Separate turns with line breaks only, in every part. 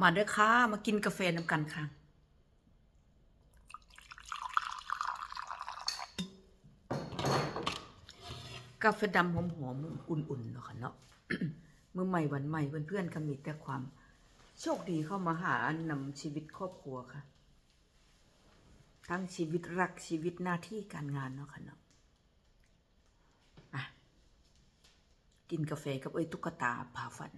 มาเด้อค่ะ มากินกาแฟน้ำกันค่ะ กาแฟดำหอมๆอุ่นๆเนาะค่ะเนาะมือใหม่วันใหม่เพื่อนๆก็มีแต่ความโชคดีเข้ามาหาอันนำชีวิตครอบครัวค่ะ ทั้งชีวิตรักชีวิตหน้าที่การงานเนาะค่ะเนาะกินกาแฟกับเอ้ยตุ๊กตาผาฝัน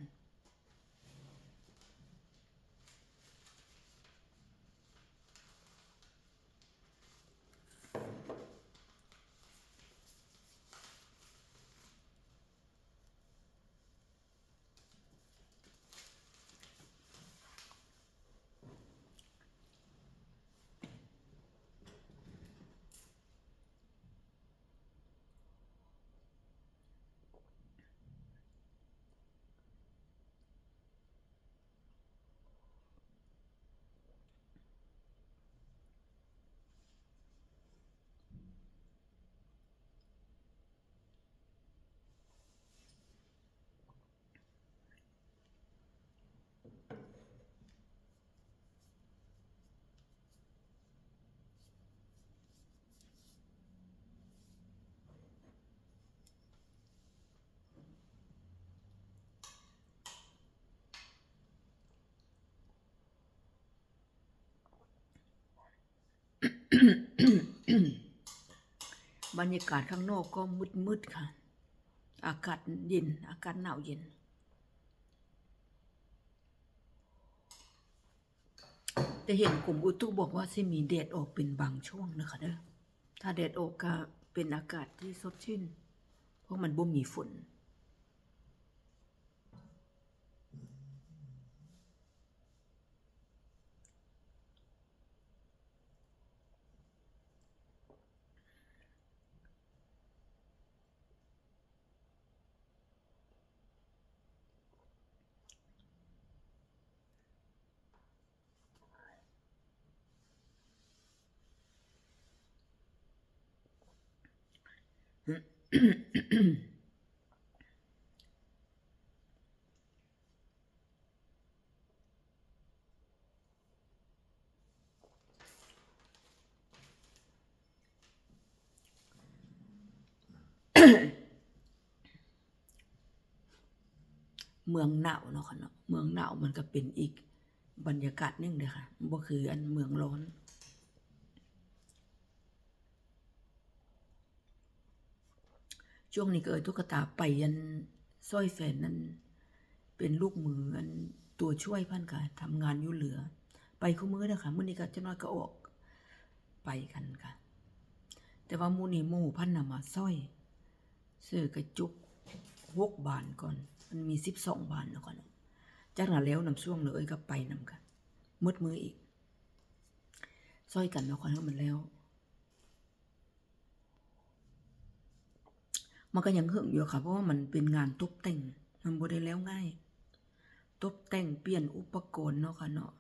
บรรยากาศข้างนอกก็มืดๆค่ะ อากาศเย็น อากาศหนาวเย็นแต่เห็นกลุ่มอุตุบอกว่าจะมีแดดออกเป็นบางช่วงนะคะเด้อถ้าแดดออกก็เป็นอากาศที่สดชื่น เพราะมันบ่มีฝน เมืองหนาวเนาะค่ะเนาะเมืองหนาวมันก็เป็นอีกบรรยากาศหนึงเลยค่ะบ่คืออันเมืองร้อน ช่วงนี้ก็เออตุ๊กตาไปยันสร้อยแฟนนั้นเป็นลูกมืออันตัวช่วยพันค่ะทำงานอยู่เหลือ ไปคู่มือนะคะมื้อนี้ก็จะน้อยก็ออกไปกันค่ะ แต่ว่ามูนี่หมู่พันนำมาสร้อยซื้อกระจุกหกบานก่อน มันมีสิบสองบานแล้วก่อนจากนั้นแล้วนำช่วงเลยก็ไปนำกันมืดมืออีกสร้อยกันแล้วก่อนแล้มันแล้ว มันก็ยังหึงอยู่ค่ะ เพราะว่ามันเป็นงานตกแต่ง มันบ่ได้แล้วง่าย ตกแต่งเปลี่ยนอุปกรณ์เนาะค่ะเนาะ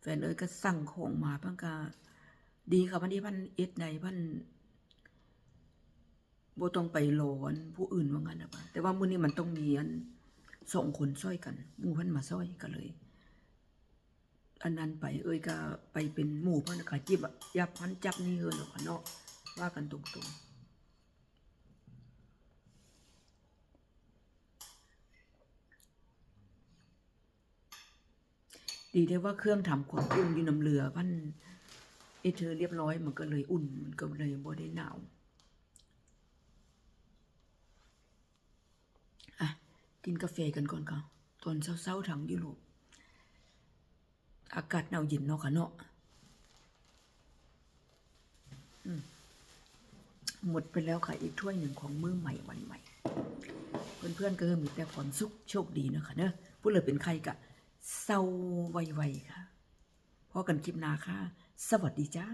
แฟนเอ้ยก็สั่งของมาพิ่นก็ดีค่ะพันที่พันเอ็ดใดพันบ่ต้องไปรออันผู้อื่นว่างั้นนะปะแต่ว่ามื้อนี้มันต้องมีอันสองคนช่วยกันหมู่เพิ่นมาช่วยก็เลย อันนั้นไป เอ้ยก็ไปเป็นหมู่เพิ่นก็จิบอะยับพันจับนี่เฮือนเนาะค่ะเนาะว่ากันตรงๆ ดีได้ว่าเครื่องทำความอุ่นอยู่น้ำเรือพันไอเธอเรียบร้อยมันก็เลยอุ่นมันก็เลยบ่ได้หนาวอะกินกาแฟกันก่อนค่ะตอนเช้าๆทางยุโรปอากาศหนาวเย็นเนาะค่ะเนาะหมดไปแล้วค่ะ อีกถ้วยหนึ่งของมื้อใหม่วันใหม่ เพื่อนๆก็มีแต่ความสุขโชคดีนะคะเนอะผู้เลยเป็นใครกะ เศร้าไวๆค่ะพอกันคลิปหนาค่ะ สวัสดีจ้า